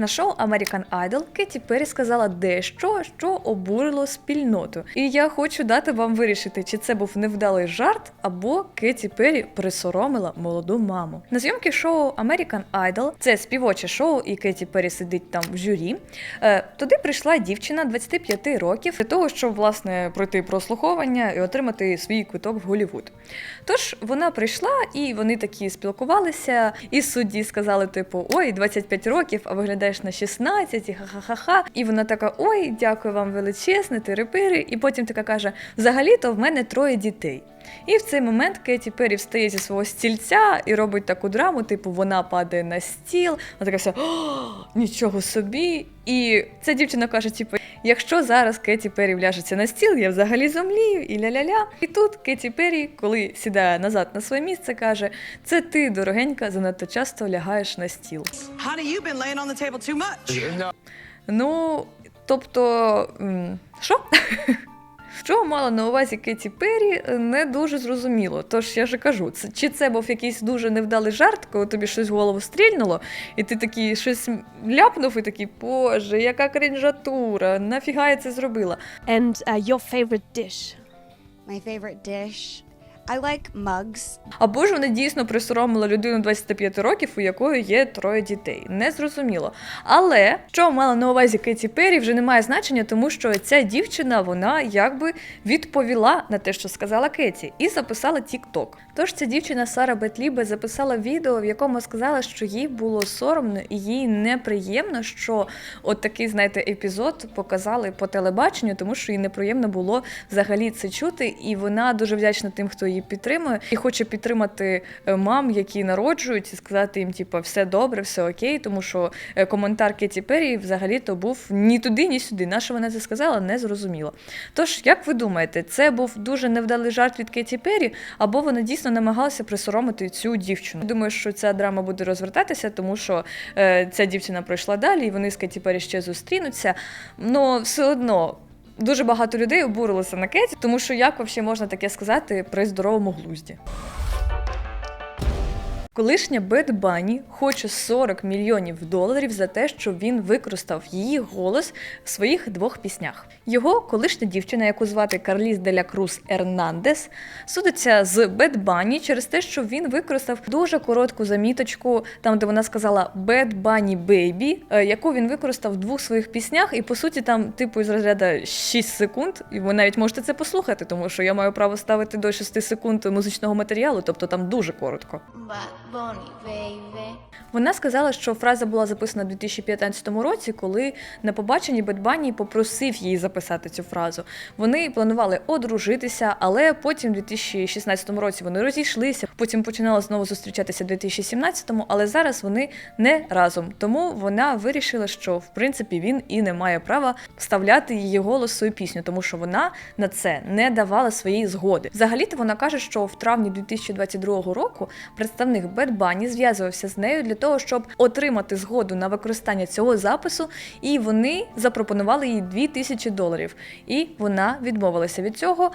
На шоу American Idol Кеті Перрі сказала дещо, що обурило спільноту. І я хочу дати вам вирішити, чи це був невдалий жарт, або Кеті Перрі присоромила молоду маму. На зйомки шоу American Idol, це співоче шоу, і Кеті Перрі сидить там в журі. Е, туди прийшла дівчина 25 років для того, щоб власне пройти прослуховування і отримати свій квиток в Голівуд. Тож вона прийшла, і вони такі спілкувалися, і судді сказали, типу, ой, 25 років, а виглядаєш на 16, і ха-ха-ха-ха. І вона така: Ой, дякую вам величезне, тири-пири. І потім така каже: взагалі-то в мене троє дітей. І в цей момент Кеті Перрі встає зі свого стільця і робить таку драму, типу, вона падає на стіл, вона така вся нічого собі. І ця дівчина каже: типу, якщо зараз Кеті Перрі вляжеться на стіл, я взагалі зомлію і ля-ля-ля. І тут Кеті Перрі, коли сідає назад на своє місце, каже: Це ти, дорогенька, занадто часто лягаєш на стіл. Honey, been laying on the table too much. Ну, тобто, що? Що мала на увазі Кеті Перрі, не дуже зрозуміло. Тож я же кажу, це, чи це був якийсь дуже невдалий жарт, коли тобі щось в голову стрільнуло, і ти такий щось ляпнув і такий, боже, яка крінжатура, нафіга я це зробила? And uh, your favorite dish? My favorite dish. I like mugs. Або ж вони дійсно присоромили людину 25 років, у якої є троє дітей. Не зрозуміло. Але що мала на увазі Кеті Перрі, вже не має значення, тому що ця дівчина вона якби відповіла на те, що сказала Кеті, і записала TikTok. Тож ця дівчина Сара Бетлібе записала відео, в якому сказала, що їй було соромно і їй неприємно, що от такий, знаєте, епізод показали по телебаченню, тому що їй неприємно було взагалі це чути, і вона дуже вдячна тим, хто її підтримує, і хоче підтримати е, мам, які народжують, і сказати їм, типу, все добре, все окей, тому що е, коментар Кеті Перрі взагалі-то був ні туди, ні сюди. На що вона це сказала, не зрозуміло. Тож, як ви думаєте, це був дуже невдалий жарт від Кеті Перрі, або вона дійсно намагалася присоромити цю дівчину? Думаю, що ця драма буде розвертатися, тому що е, ця дівчина пройшла далі, і вони з Кеті Перрі ще зустрінуться. Ну, все одно. Дуже багато людей обурилося на Кеті, тому що як взагалі можна таке сказати при здоровому глузді? Колишня Бет Банні хоче 40 мільйонів доларів за те, що він використав її голос в своїх двох піснях. Його колишня дівчина, яку звати Карліс Деля Круз Ернандес, судиться з Бет Банні через те, що він використав дуже коротку заміточку, там де вона сказала Bunny Baby, е, яку він використав в двох своїх піснях, і по суті там, типу, із розряду 6 секунд, і ви навіть можете це послухати, тому що я маю право ставити до 6 секунд музичного матеріалу, тобто там дуже коротко. Вона сказала, що фраза була записана у 2015 році, коли на побаченні Бет Банні попросив її записати цю фразу. Вони планували одружитися, але потім, у 2016 році, вони розійшлися. Потім починали знову зустрічатися у 2017-му, але зараз вони не разом. Тому вона вирішила, що в принципі він і не має права вставляти її голос свою пісню, тому що вона на це не давала своєї згоди. Взагалі-то вона каже, що в травні 2022 року представник Бет Банні зв'язувався з нею для того, щоб отримати згоду на використання цього запису, і вони запропонували їй 2000 доларів. І вона відмовилася від цього.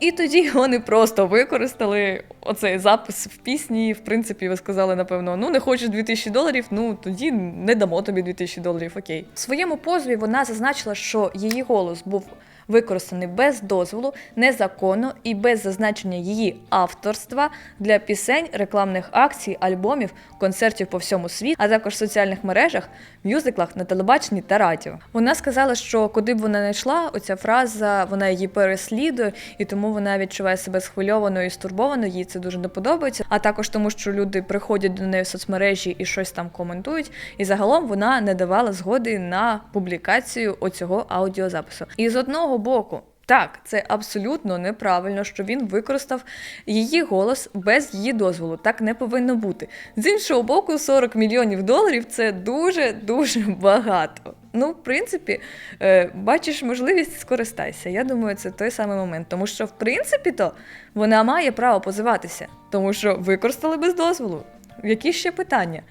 І тоді вони просто використали оцей запис в пісні. В принципі, ви сказали, напевно, ну не хочеш 2000 доларів, ну тоді не дамо тобі 2000 доларів. Окей. В своєму позові вона зазначила, що її голос був використаний без дозволу, незаконно і без зазначення її авторства для пісень, рекламних акцій, альбомів, концертів по всьому світу, а також в соціальних мережах, мюзиклах на телебаченні та радіо. Вона сказала, що куди б вона не йшла, оця фраза вона її переслідує, і тому вона відчуває себе схвильованою і стурбованою. Їй це дуже не подобається. А також тому, що люди приходять до неї в соцмережі і щось там коментують. І загалом вона не давала згоди на публікацію оцього аудіозапису. І з одного боку. Так, це абсолютно неправильно, що він використав її голос без її дозволу. Так не повинно бути. З іншого боку, 40 мільйонів доларів це дуже дуже багато. Ну, в принципі, е, бачиш можливість, скористайся. Я думаю, це той самий момент. Тому що, в принципі, то вона має право позиватися, тому що використали без дозволу. Які ще питання?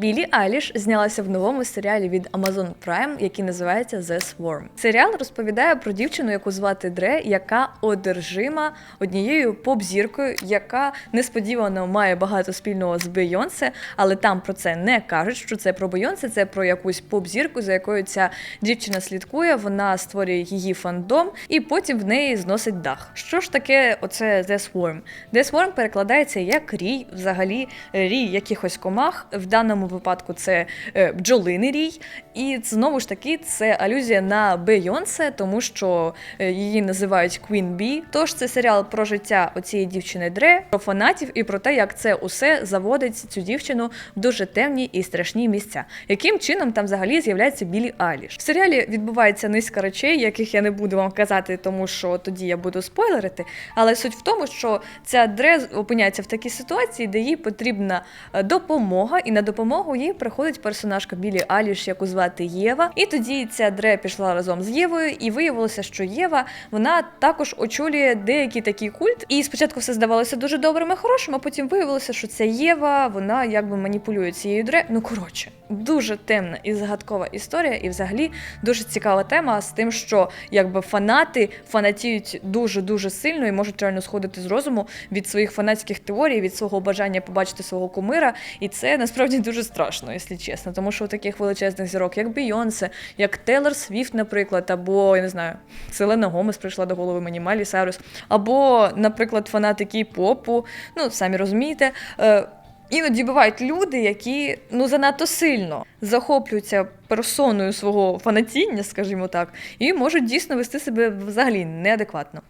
Білі Айліш знялася в новому серіалі від Amazon Prime, який називається The Swarm. Серіал розповідає про дівчину, яку звати Дре, яка одержима однією поп-зіркою, яка несподівано має багато спільного з Бейонсе, але там про це не кажуть, що це про Бейонсе, це про якусь поп-зірку, за якою ця дівчина слідкує. Вона створює її фандом, і потім в неї зносить дах. Що ж таке оце The Swarm? The Swarm перекладається як рій, взагалі рій якихось комах. В даному випадку це е, бджолиний рій. І знову ж таки це алюзія на Бейонсе, тому що е, її називають Queen Bee. Тож це серіал про життя оцієї дівчини Дре, про фанатів і про те, як це усе заводить цю дівчину в дуже темні і страшні місця. Яким чином там взагалі з'являється Білі Айліш? В серіалі відбувається низка речей, яких я не буду вам казати, тому що тоді я буду спойлерити. Але суть в тому, що ця Дре опиняється в такій ситуації, де їй потрібна е, допомога, і на допомогу їй приходить персонажка Білі Аліш, яку звати Єва. І тоді ця Дре пішла разом з Євою, і виявилося, що Єва вона також очолює деякий такий культ. І спочатку все здавалося дуже добрим і хорошим, а потім виявилося, що ця Єва вона якби маніпулює цією Дре. Ну коротше, дуже темна і загадкова історія, і взагалі дуже цікава тема з тим, що якби фанати фанатіють дуже дуже сильно і можуть реально сходити з розуму від своїх фанатських теорій, від свого бажання побачити свого кумира. І це насправді дуже страшно, якщо чесно. Тому що у таких величезних зірок, як Бейонсе, як Тейлор Свіфт, наприклад, або я не знаю, Селена Гомес прийшла до голови мені Малі Сайрус, або, наприклад, фанати кей-попу, ну самі розумієте. Е, Іноді бувають люди, які ну занадто сильно захоплюються персоною свого фанатіння, скажімо так, і можуть дійсно вести себе взагалі неадекватно.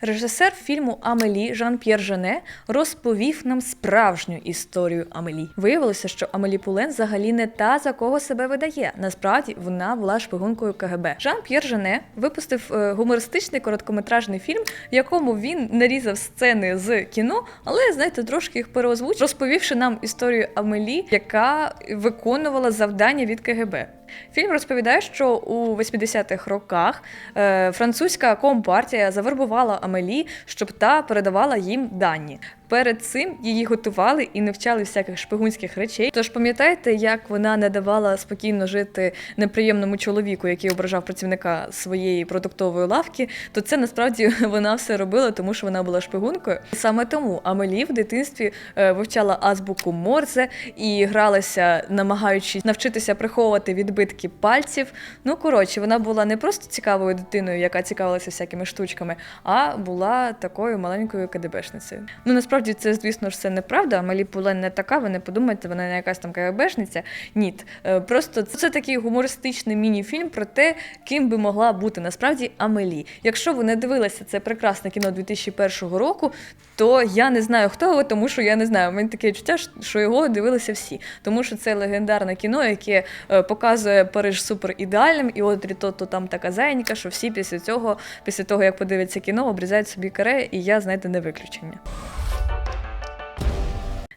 Режисер фільму Амелі Жан-П'єр Жене розповів нам справжню історію Амелі. Виявилося, що Амелі Пулен взагалі не та, за кого себе видає. Насправді вона була шпигункою КГБ. Жан-П'єр Жене випустив е, гумористичний короткометражний фільм, в якому він нарізав сцени з кіно, але знаєте, трошки їх переозвучив, розповівши нам історію Амелі, яка виконувала завдання від КГБ. Фільм розповідає, що у 80-х роках е, французька компартія завербувала Амелі, щоб та передавала їм дані. Перед цим її готували і навчали всяких шпигунських речей. Тож пам'ятаєте, як вона не давала спокійно жити неприємному чоловіку, який ображав працівника своєї продуктової лавки, то це насправді вона все робила, тому що вона була шпигункою. Саме тому Амелі в дитинстві е, вивчала азбуку Морзе і гралася, намагаючись навчитися приховувати відбитки пальців. Ну коротше, вона була не просто цікавою дитиною, яка цікавилася всякими штучками, а була такою маленькою КДБшницею. Ну насправді це, звісно ж, все неправда. Амелі Пулен не така, ви не подумайте, вона не якась там КГБшниця. Ні. Е, Просто це такий гумористичний міні-фільм про те, ким би могла бути насправді Амелі. Якщо ви не дивилися це прекрасне кіно 2001 року, то я не знаю, хто ви, тому що я не знаю. У мене таке відчуття, що його дивилися всі. Тому що це легендарне кіно, яке е, показує Париж супер ідеальним, і от то, то там така зайніка, що всі після цього, після того, як подивляться кіно, обрізають собі каре, і я, знаєте, не виключення.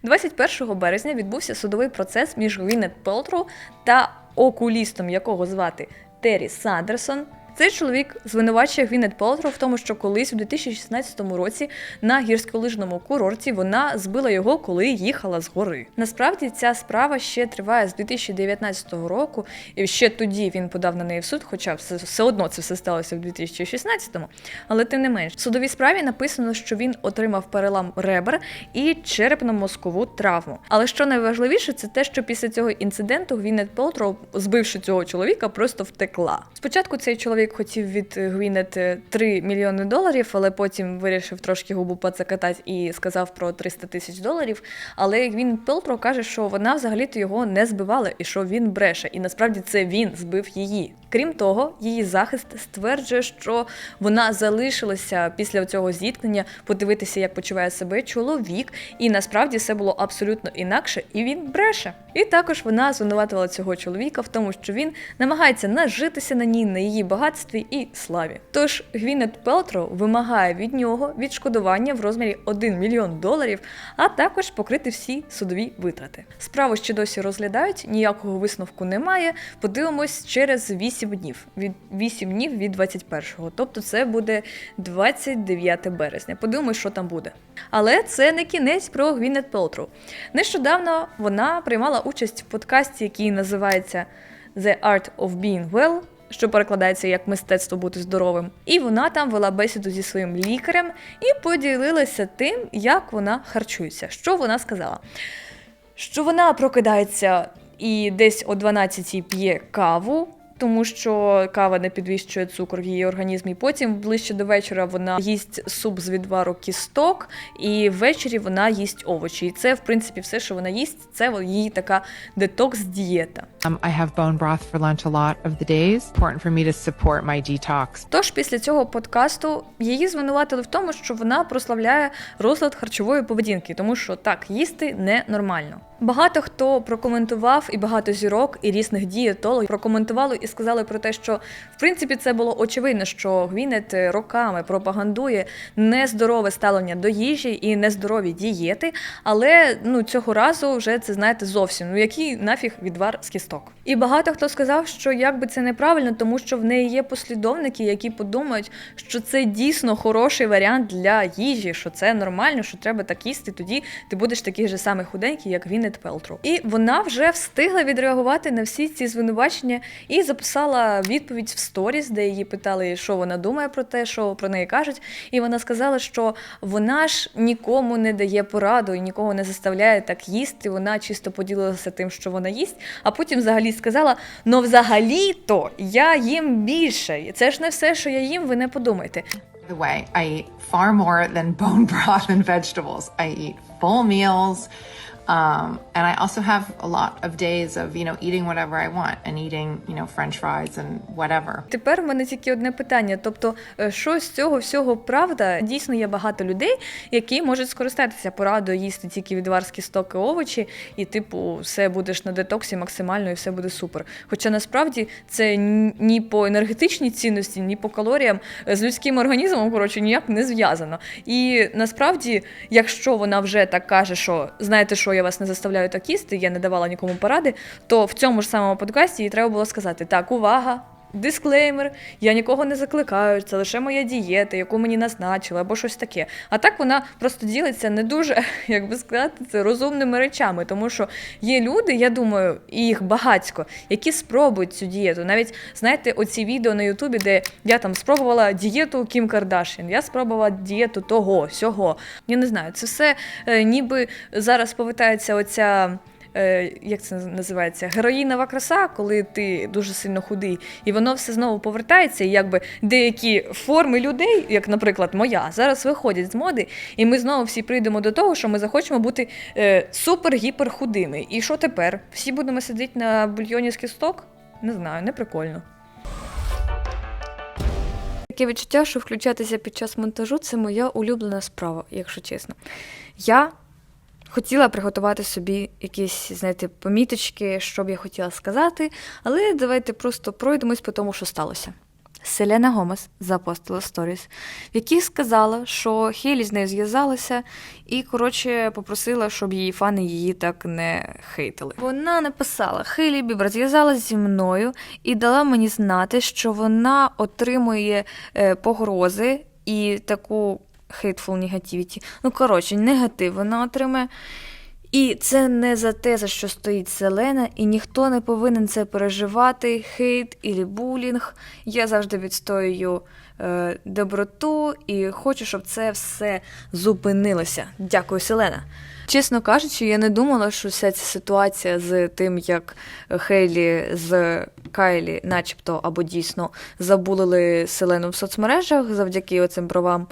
21 березня відбувся судовий процес між Гвінет Пелтроу та окулістом, якого звати Террі Сандерсон. Цей чоловік звинувачує Гвінет Пелтроу в тому, що колись у 2016 році на гірськолижному курорті вона збила його, коли їхала з гори. Насправді ця справа ще триває з 2019 року, і ще тоді він подав на неї в суд, хоча все, одно це все сталося в 2016-му. Але тим не менш, в судовій справі написано, що він отримав перелам ребер і черепно-мозкову травму. Але що найважливіше, це те, що після цього інциденту Гвінет Пелтроу, збивши цього чоловіка, просто втекла. Спочатку цей чоловік чоловік хотів від Гвінет 3 мільйони доларів, але потім вирішив трошки губу поцакатати і сказав про 300 тисяч доларів. Але Гвін Пелтро каже, що вона взагалі-то його не збивала і що він бреше. І насправді це він збив її. Крім того, її захист стверджує, що вона залишилася після цього зіткнення подивитися, як почуває себе чоловік, і насправді все було абсолютно інакше, і він бреше. І також вона звинуватила цього чоловіка в тому, що він намагається нажитися на ній, на її багатстві і славі. Тож Гвінет Пелтро вимагає від нього відшкодування в розмірі 1 мільйон доларів, а також покрити всі судові витрати. Справу ще досі розглядають, ніякого висновку немає. Подивимось через 8 днів. Від 8 днів від 21-го. Тобто це буде 29 березня. Подивимось, що там буде. Але це не кінець про Гвінет Пелтру. Нещодавно вона приймала участь в подкасті, який називається The Art of Being Well, що перекладається як мистецтво бути здоровим. І вона там вела бесіду зі своїм лікарем і поділилася тим, як вона харчується. Що вона сказала? Що вона прокидається і десь о 12 п'є каву. Тому що кава не підвищує цукор в її організмі. Потім ближче до вечора вона їсть суп з відвару кісток, і ввечері вона їсть овочі. І це, в принципі, все, що вона їсть, це її така детокс-дієта. Um, I have bone broth for lunch a lot of the days. Important for me to support my detox. Тож після цього подкасту її звинуватили в тому, що вона прославляє розлад харчової поведінки, тому що так їсти ненормально. Багато хто прокоментував, і багато зірок і різних дієтологів прокоментували і сказали про те, що в принципі це було очевидно, що Гвінет роками пропагандує нездорове ставлення до їжі і нездорові дієти. Але ну цього разу вже це знаєте зовсім. Ну який нафіг відвар з кісток. І багато хто сказав, що якби це неправильно, тому що в неї є послідовники, які подумають, що це дійсно хороший варіант для їжі, що це нормально, що треба так їсти. Тоді ти будеш такий же самий худенький, як Гвінет Пелтру. І вона вже встигла відреагувати на всі ці звинувачення і записала відповідь в сторіс, де її питали, що вона думає про те, що про неї кажуть. І вона сказала, що вона ж нікому не дає пораду і нікого не заставляє так їсти. Вона чисто поділилася тим, що вона їсть, а потім взагалі сказала: ну, взагалі-то я їм більше. Це ж не все, що я їм, ви не подумайте. The way, I eat far more than bone broth and vegetables. I eat full meals. Um, and I also have a lot of days of, you know, eating whatever I want and eating, you know, french fries and whatever. Тепер в мене тільки одне питання: тобто, е, що з цього всього правда? Дійсно є багато людей, які можуть скористатися порадою їсти тільки відварські стоки овочі, і, типу, все будеш на детоксі максимально, і все буде супер. Хоча насправді це ні по енергетичній цінності, ні по калоріям е, з людським організмом, коротше, ніяк не зв'язано. І насправді, якщо вона вже так каже, що знаєте, що я вас не заставляю так їсти, я не давала нікому поради, то в цьому ж самому подкасті їй треба було сказати: так, увага. Дисклеймер, я нікого не закликаю, це лише моя дієта, яку мені назначили, або щось таке. А так вона просто ділиться не дуже, як би сказати, це розумними речами, тому що є люди, я думаю, і їх багатько, які спробують цю дієту. Навіть знаєте, оці відео на Ютубі, де я там спробувала дієту Кім Кардашін, я спробувала дієту того, сього. Я не знаю, це все е, ніби зараз повертається оця як це називається, героїнова краса, коли ти дуже сильно худий, і воно все знову повертається, і якби деякі форми людей, як, наприклад, моя, зараз виходять з моди, і ми знову всі прийдемо до того, що ми захочемо бути е, супер-гіпер худими. І що тепер? Всі будемо сидіти на бульйоні з кісток? Не знаю, не прикольно. Таке відчуття, що включатися під час монтажу це моя улюблена справа, якщо чесно. Я хотіла приготувати собі якісь, знаєте, поміточки, що б я хотіла сказати, але давайте просто пройдемось по тому, що сталося. Селена Гомес запостила сторіс, в якій сказала, що Хейлі з нею зв'язалася і, коротше, попросила, щоб її фани її так не хейтили. Вона написала: Хейлі Бібер зв'язалася зі мною і дала мені знати, що вона отримує е, погрози і таку hateful negativity. Ну, коротше, негатив вона отримає. І це не за те, за що стоїть Селена, і ніхто не повинен це переживати, хейт і булінг. Я завжди відстоюю е, доброту і хочу, щоб це все зупинилося. Дякую, Селена. Чесно кажучи, я не думала, що вся ця ситуація з тим, як Хейлі з Кайлі, начебто або дійсно забулили Селену в соцмережах завдяки оцим правам.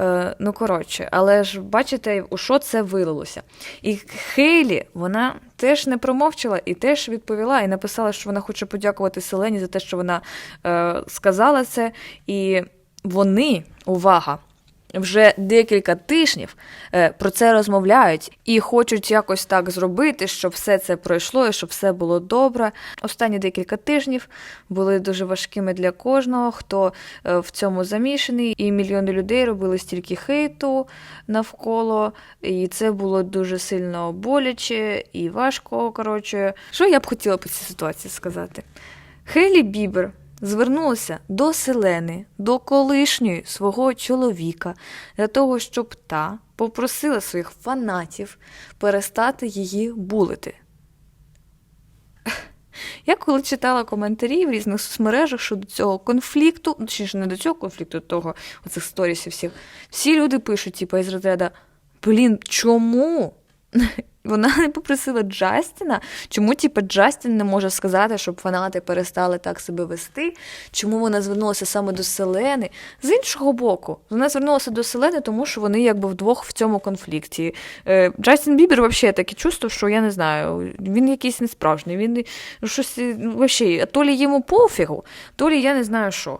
Е, ну, коротше, але ж бачите, у що це вилилося. І Хейлі, вона теж не промовчала і теж відповіла, і написала, що вона хоче подякувати Селені за те, що вона е, сказала це. І вони, увага, вже декілька тижнів е, про це розмовляють і хочуть якось так зробити, щоб все це пройшло і щоб все було добре. Останні декілька тижнів були дуже важкими для кожного, хто е, в цьому замішаний, і мільйони людей робили стільки хейту навколо, і це було дуже сильно боляче і важко. Коротше, що я б хотіла по цій ситуації сказати? Хейлі Бібер звернулася до Селени, до колишньої свого чоловіка, для того, щоб та попросила своїх фанатів перестати її булити. Я коли читала коментарі в різних соцмережах щодо цього конфлікту, точніше, не до цього конфлікту, того оцих сторісів всіх, всі люди пишуть, типу, із розряду, блін, чому? Вона не попросила Джастіна. Чому, типу, Джастін не може сказати, щоб фанати перестали так себе вести? Чому вона звернулася саме до Селени? З іншого боку, вона звернулася до Селени, тому що вони якби вдвох в цьому конфлікті. Е, Джастін Бібер взагалі таке чувство, що я не знаю, він якийсь несправжній, він щось ну, вообще, то лі йому пофігу, то лі я не знаю що.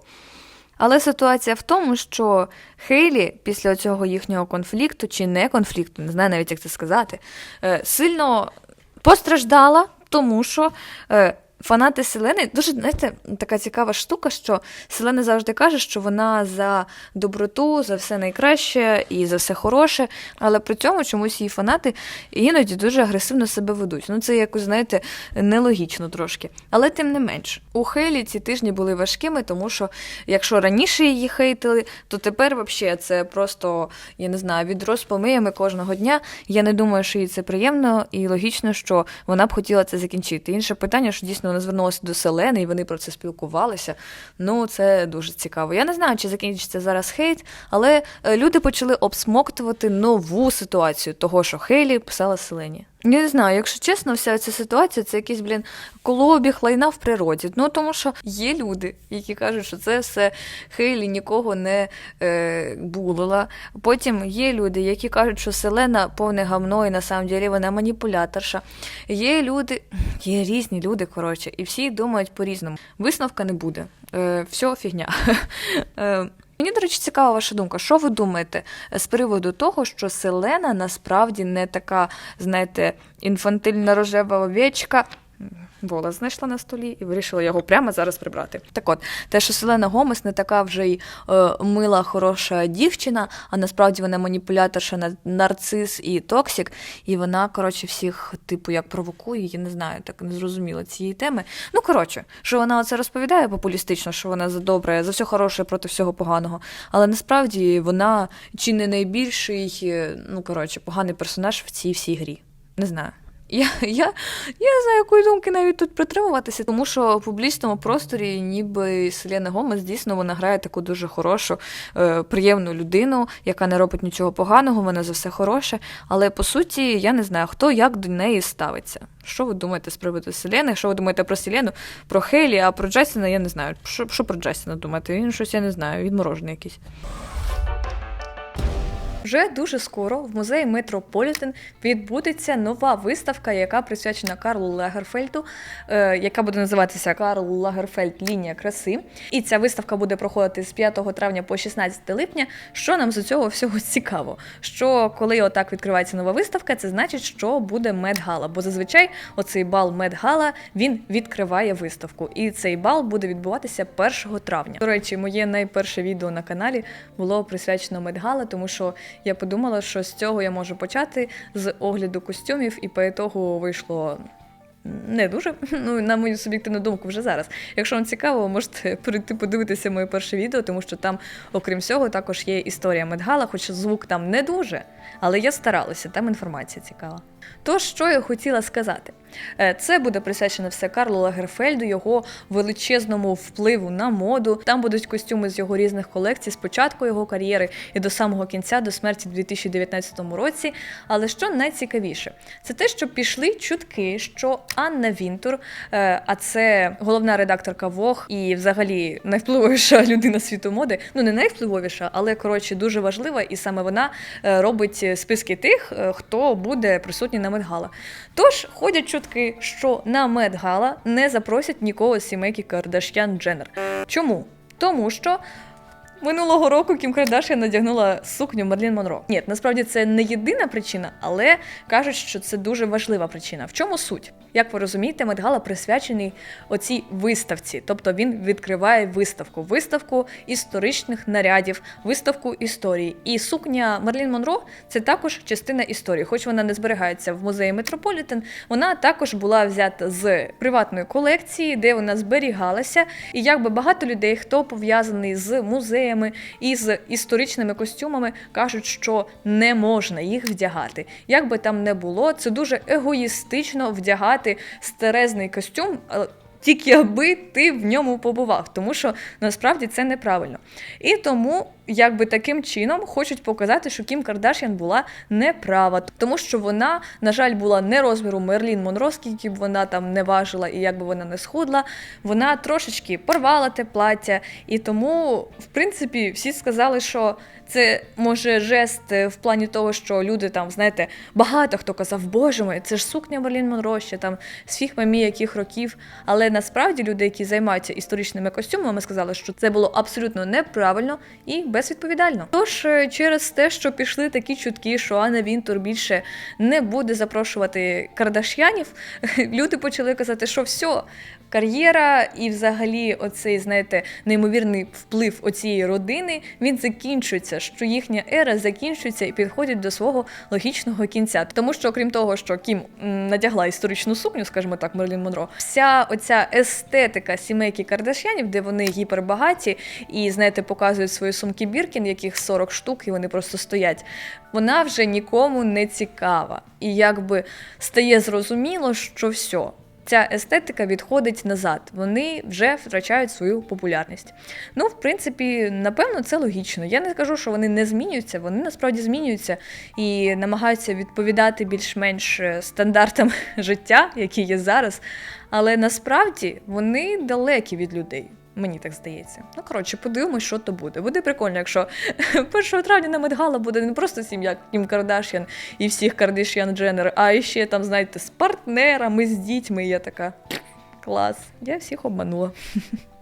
Але ситуація в тому, що Хейлі після цього їхнього конфлікту чи не конфлікту, не знаю навіть як це сказати, е, сильно постраждала, тому що е, фанати Селени дуже знаєте, така цікава штука, що Селена завжди каже, що вона за доброту, за все найкраще і за все хороше, але при цьому чомусь її фанати іноді дуже агресивно себе ведуть. Ну це якось, знаєте, нелогічно трошки. Але тим не менш, у Хейлі ці тижні були важкими, тому що якщо раніше її хейтили, то тепер взагалі це просто, я не знаю, відро з помиями кожного дня. Я не думаю, що їй це приємно і логічно, що вона б хотіла це закінчити. Інше питання, що дійсно вона звернулася до Селени, і вони про це спілкувалися. Ну, це дуже цікаво. Я не знаю, чи закінчиться зараз хейт, але е, люди почали обсмоктувати нову ситуацію того, що Хейлі писала Селені. Я не знаю, якщо чесно, вся ця ситуація це якийсь, блін, колообіг лайна в природі. Ну тому що є люди, які кажуть, що це все Хейлі нікого не е, булила. Потім є люди, які кажуть, що Селена повне гамно, і на вона маніпуляторша. Є люди, є різні люди, коротше, і всі думають по-різному. Висновка не буде. Е, все фігня. Е, Мені, до речі, цікава ваша думка. Що ви думаєте з приводу того, що Селена насправді не така, знаєте, інфантильна рожева овечка? Вола знайшла на столі і вирішила його прямо зараз прибрати. Так от, те, що Селена Гомес не така вже й е, мила, хороша дівчина, а насправді вона маніпуляторша, на- нарцис і токсик, і вона, коротше, всіх, типу, як провокує, я не знаю, так не зрозуміла цієї теми. Ну, коротше, що вона оце розповідає популістично, що вона за добре, за все хороше проти всього поганого. Але насправді вона чи не найбільший, е, ну, коротше, поганий персонаж в цій всій грі. Не знаю. Я, я, я не знаю, якої думки навіть тут притримуватися, тому що в публічному просторі, ніби Селена Гомес, дійсно вона грає таку дуже хорошу, е, приємну людину, яка не робить нічого поганого, вона за все хороше. Але по суті, я не знаю, хто як до неї ставиться. Що ви думаєте з приводу Селени? Що ви думаєте про Селену, про Хейлі, а про Джастіна я не знаю. Що, що про Джастіна думаєте? Він щось я не знаю, відморожений якийсь. Вже дуже скоро в музеї Метрополітен відбудеться нова виставка, яка присвячена Карлу Лагерфельду, е, яка буде називатися Карл Лагерфельд Лінія краси. І ця виставка буде проходити з 5 травня по 16 липня. Що нам з цього всього цікаво? Що коли отак відкривається нова виставка, це значить, що буде медгала. Бо зазвичай оцей бал медгала він відкриває виставку. І цей бал буде відбуватися 1 травня. До речі, моє найперше відео на каналі було присвячено медгала, тому що я подумала, що з цього я можу почати з огляду костюмів, і по ітогу вийшло. Не дуже, ну на мою суб'єктивну думку, вже зараз. Якщо вам цікаво, можете прийти подивитися моє перше відео, тому що там, окрім всього, також є історія Медгала, хоч звук там не дуже, але я старалася, там інформація цікава. Тож, що я хотіла сказати? Е, Це буде присвячено все Карлу Лагерфельду, його величезному впливу на моду. Там будуть костюми з його різних колекцій з початку його кар'єри і до самого кінця, до смерті в 2019 році. Але що найцікавіше, це те, що пішли чутки, що Анна Вінтур, е, а це головна редакторка Вог і взагалі найвпливовіша людина світу моди. Ну не найвпливовіша, але коротше дуже важлива, і саме вона е, робить списки тих, хто буде присутній на Медгала. Тож ходять чутки, що на Медгала не запросять нікого з сімейки Кардашян Дженнер. Чому? Тому що. Минулого року Кім Кардашян надягнула сукню Мерлін Монро. Ні, насправді це не єдина причина, але кажуть, що це дуже важлива причина. В чому суть? Як ви розумієте, Медгала присвячений оцій виставці, тобто він відкриває виставку, виставку історичних нарядів, виставку історії. І сукня Мерлін Монро це також частина історії, хоч вона не зберігається в музеї Метрополітен. Вона також була взята з приватної колекції, де вона зберігалася. І якби багато людей, хто пов'язаний з музеями і з історичними костюмами, кажуть, що не можна їх вдягати. Як би там не було, це дуже егоїстично вдягати старезний костюм. Тільки аби ти в ньому побував, тому що насправді це неправильно. І тому, якби таким чином, хочуть показати, що Кім Кардашян була неправа, тому що вона, на жаль, була не розміру Мерлін Монро, скільки б вона там не важила і як би вона не схудла. Вона трошечки порвала те плаття, і тому, в принципі, всі сказали, що це може жест е, в плані того, що люди там, знаєте, багато хто казав, боже мой, це ж сукня Мерлін Монро, ще там з фіг яких років. Але насправді люди, які займаються історичними костюмами, сказали, що це було абсолютно неправильно і безвідповідально. Тож е, через те, що пішли такі чутки, що Анна Вінтур більше не буде запрошувати Кардаш'янів, люди почали казати, що все. Кар'єра і, взагалі, оцей, знаєте, неймовірний вплив оцієї родини він закінчується, що їхня ера закінчується і підходить до свого логічного кінця. Тому що, окрім того, що Кім м, надягла історичну сукню, скажімо так, Мерлін Монро, вся оця естетика сімейки Кардашянів, де вони гіпербагаті і, знаєте, показують свої сумки Біркін, яких 40 штук, і вони просто стоять. Вона вже нікому не цікава. І якби стає зрозуміло, що все ця естетика відходить назад. Вони вже втрачають свою популярність. Ну, в принципі, напевно, це логічно. Я не скажу, що вони не змінюються, вони насправді змінюються і намагаються відповідати більш-менш е, стандартам життя, які є зараз. Але насправді вони далекі від людей. Мені так здається. Ну, коротше, подивимось, що то буде. Буде прикольно, якщо 1 травня на Медгала буде не просто сім'я Кім Кардашян і всіх Кардашян Дженнер, а ще там, знаєте, з партнерами, з дітьми. Я така клас. Я всіх обманула.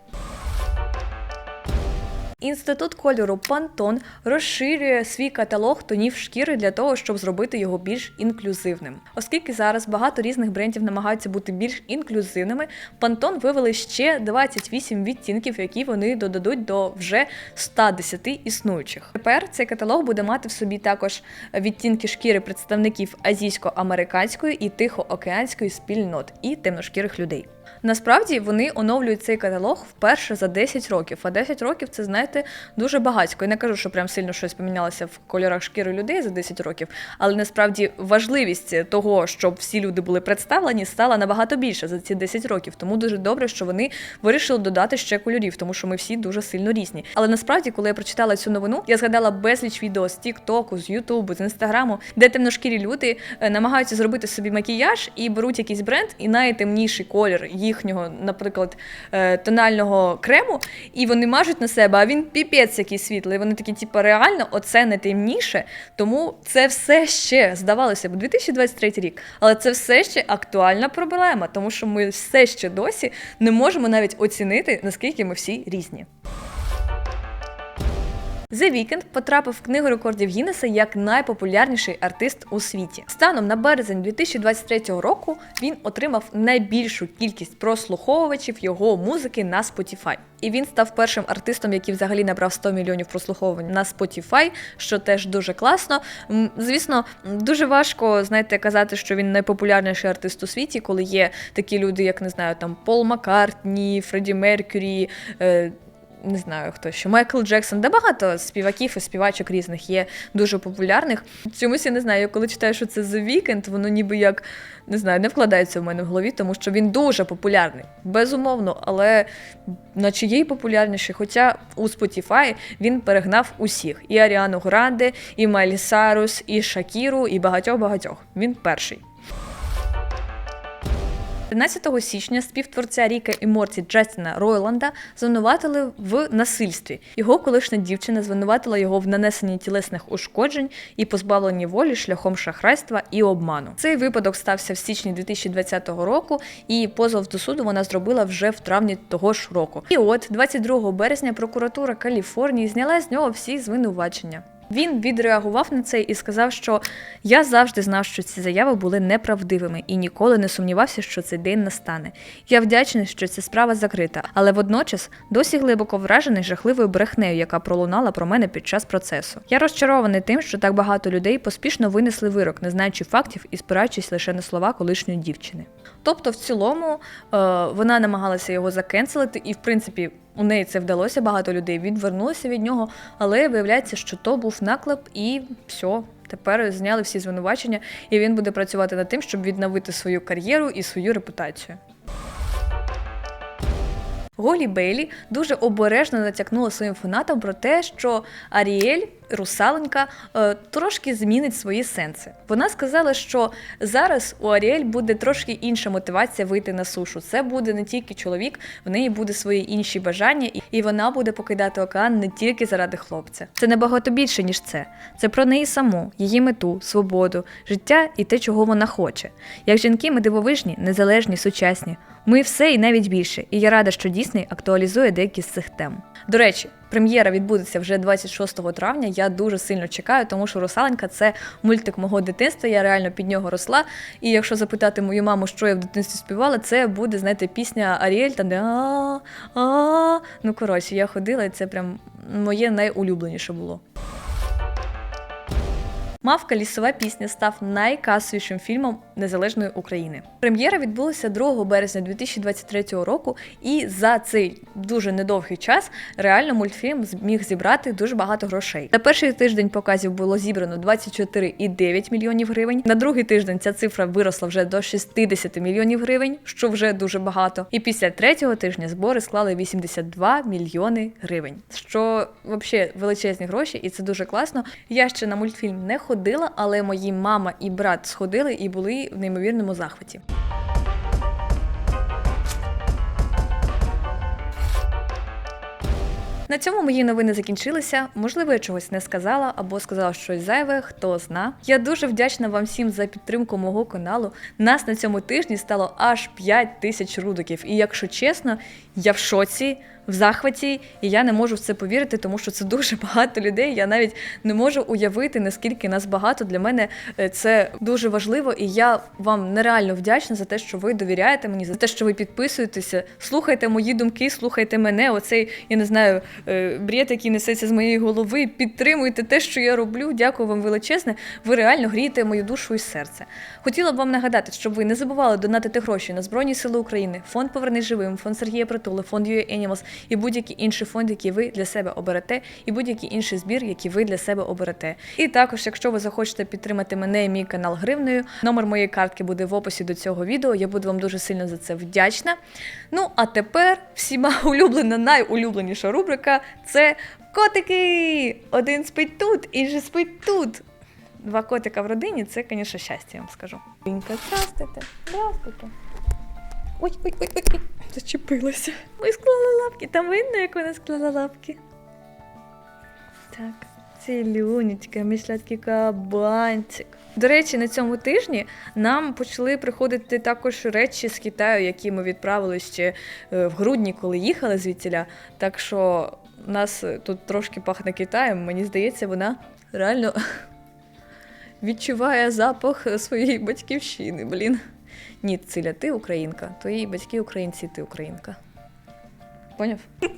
Інститут кольору Pantone розширює свій каталог тонів шкіри для того, щоб зробити його більш інклюзивним. Оскільки зараз багато різних брендів намагаються бути більш інклюзивними, Pantone вивели ще 28 відтінків, які вони додадуть до вже 110 існуючих. Тепер цей каталог буде мати в собі також відтінки шкіри представників азійсько-американської і тихоокеанської спільнот і темношкірих людей. Насправді вони оновлюють цей каталог вперше за 10 років. А 10 років це, знаєте, дуже багатько. Я не кажу, що прям сильно щось помінялося в кольорах шкіри людей за 10 років, але насправді важливість того, щоб всі люди були представлені, стала набагато більше за ці 10 років. Тому дуже добре, що вони вирішили додати ще кольорів, тому що ми всі дуже сильно різні. Але насправді, коли я прочитала цю новину, я згадала безліч відео з Тіктоку, з Ютубу, з Інстаграму, де темношкірі люди е, намагаються зробити собі макіяж і беруть якийсь бренд і найтемніший колір їхнього, наприклад, е, тонального крему, і вони мажуть на себе, а він піпець який світлий. Вони такі, типу, реально, оце не темніше. Тому це все ще здавалося б 2023 рік, але це все ще актуальна проблема, тому що ми все ще досі не можемо навіть оцінити, наскільки ми всі різні. The Weeknd потрапив в книгу рекордів Гіннеса як найпопулярніший артист у світі. Станом на березень 2023 року він отримав найбільшу кількість прослуховувачів його музики на Spotify. І він став першим артистом, який взагалі набрав 100 мільйонів прослуховувань на Spotify, що теж дуже класно. Звісно, дуже важко знаєте, казати, що він найпопулярніший артист у світі, коли є такі люди, як не знаю, там Пол Маккартні, Фредді Меркюрі. Не знаю хто ще, Майкл Джексон, де багато співаків і співачок різних є дуже популярних. Чомусь я не знаю, коли читаю, що це The Weeknd, воно ніби як не знаю, не вкладається в мене в голові, тому що він дуже популярний, безумовно, але на чиєї популярніший. Хоча у Spotify він перегнав усіх: і Аріану Гранде, і Майлі Сайрус, і Шакіру, і багатьох-багатьох. Він перший. 13 січня співтворця Ріка і Морті Джастіна Ройланда звинуватили в насильстві. Його колишня дівчина звинуватила його в нанесенні тілесних ушкоджень і позбавленні волі шляхом шахрайства і обману. Цей випадок стався в січні 2020 року, і позов до суду вона зробила вже в травні того ж року. І от 22 березня прокуратура Каліфорнії зняла з нього всі звинувачення. Він відреагував на це і сказав, що я завжди знав, що ці заяви були неправдивими і ніколи не сумнівався, що цей день настане. Я вдячний, що ця справа закрита, але водночас досі глибоко вражений жахливою брехнею, яка пролунала про мене під час процесу. Я розчарований тим, що так багато людей поспішно винесли вирок, не знаючи фактів і спираючись лише на слова колишньої дівчини. Тобто, в цілому, е, вона намагалася його закенселити, і в принципі. У неї це вдалося, багато людей відвернулися від нього, але виявляється, що то був наклеп, і все. Тепер зняли всі звинувачення, і він буде працювати над тим, щоб відновити свою кар'єру і свою репутацію. Голі Бейлі дуже обережно натякнула своїм фанатам про те, що Аріель, русаленька, е, трошки змінить свої сенси. Вона сказала, що зараз у Аріель буде трошки інша мотивація вийти на сушу. Це буде не тільки чоловік, в неї буде свої інші бажання, і вона буде покидати океан не тільки заради хлопця. Це набагато більше, ніж це. Це про неї саму, її мету, свободу, життя і те, чого вона хоче. Як жінки, ми дивовижні, незалежні, сучасні. Ми все і навіть більше. І я рада, що Дісней актуалізує деякі з цих тем. До речі, прем'єра відбудеться вже 26 травня. Я дуже сильно чекаю, тому що Русаленька це мультик мого дитинства. Я реально під нього росла. І якщо запитати мою маму, що я в дитинстві співала, це буде, знаєте, пісня Аріель, там де а Ну коротше, я ходила, і це прям моє найулюбленіше було. Мавка лісова пісня став найкасовішим фільмом незалежної України. Прем'єра відбулася 2 березня 2023 року, і за цей дуже недовгий час реально мультфільм зміг зібрати дуже багато грошей. За перший тиждень показів було зібрано 24,9 мільйонів гривень. На другий тиждень ця цифра виросла вже до 60 мільйонів гривень, що вже дуже багато. І після третього тижня збори склали 82 мільйони гривень, що взагалі величезні гроші, і це дуже класно. Я ще на мультфільм не ходила, але мої мама і брат сходили і були в неймовірному захваті. На цьому мої новини закінчилися. Можливо, я чогось не сказала або сказала щось зайве, хто зна. Я дуже вдячна вам всім за підтримку мого каналу. Нас на цьому тижні стало аж 5 тисяч рудиків. І якщо чесно, я в шоці. В захваті, і я не можу в це повірити, тому що це дуже багато людей. Я навіть не можу уявити, наскільки нас багато. Для мене е, це дуже важливо, і я вам нереально вдячна за те, що ви довіряєте мені, за те, що ви підписуєтеся, слухайте мої думки, слухайте мене. Оцей, я не знаю, е, бред, який несеться з моєї голови. Підтримуйте те, що я роблю. Дякую вам величезне. Ви реально грієте мою душу і серце. Хотіла б вам нагадати, щоб ви не забували донатити гроші на Збройні Сили України, фонд Повернись живим, фонд Сергія Притули, фонд UA Animals і будь-який інший фонд, який ви для себе оберете, і будь-який інший збір, який ви для себе оберете. І також, якщо ви захочете підтримати мене і мій канал гривнею, номер моєї картки буде в описі до цього відео. Я буду вам дуже сильно за це вдячна. Ну а тепер всіма улюблена, найулюбленіша рубрика це котики! Один спить тут, інший спить тут. Два котика в родині це, звісно, щастя, я вам скажу. Вінька, здравствуйте, здравствуйте. Ой, ой, ой, ой, зачепилася. Ой, склала лапки. Там видно, як вона склала лапки. Так, цілюнечка, мій кабанчик. До речі, на цьому тижні нам почали приходити також речі з Китаю, які ми відправили ще е, в грудні, коли їхали звідтіля. Так що нас е, тут трошки пахне Китаєм. Мені здається, вона реально відчуває запах своєї батьківщини, блін. Ні, Циля, ти українка, твої батьки українці, ти українка. Поняв?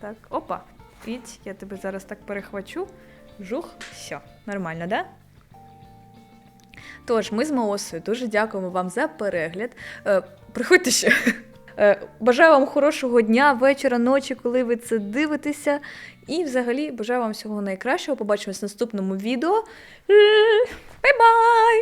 Так, опа. Піть, я тебе зараз так перехвачу. Жух, все, нормально, да? Тож, ми з Маосою дуже дякуємо вам за перегляд. Е, приходьте ще. Е, Бажаю вам хорошого дня, вечора, ночі, коли ви це дивитеся. І взагалі бажаю вам всього найкращого. Побачимось в наступному відео. Бай-бай!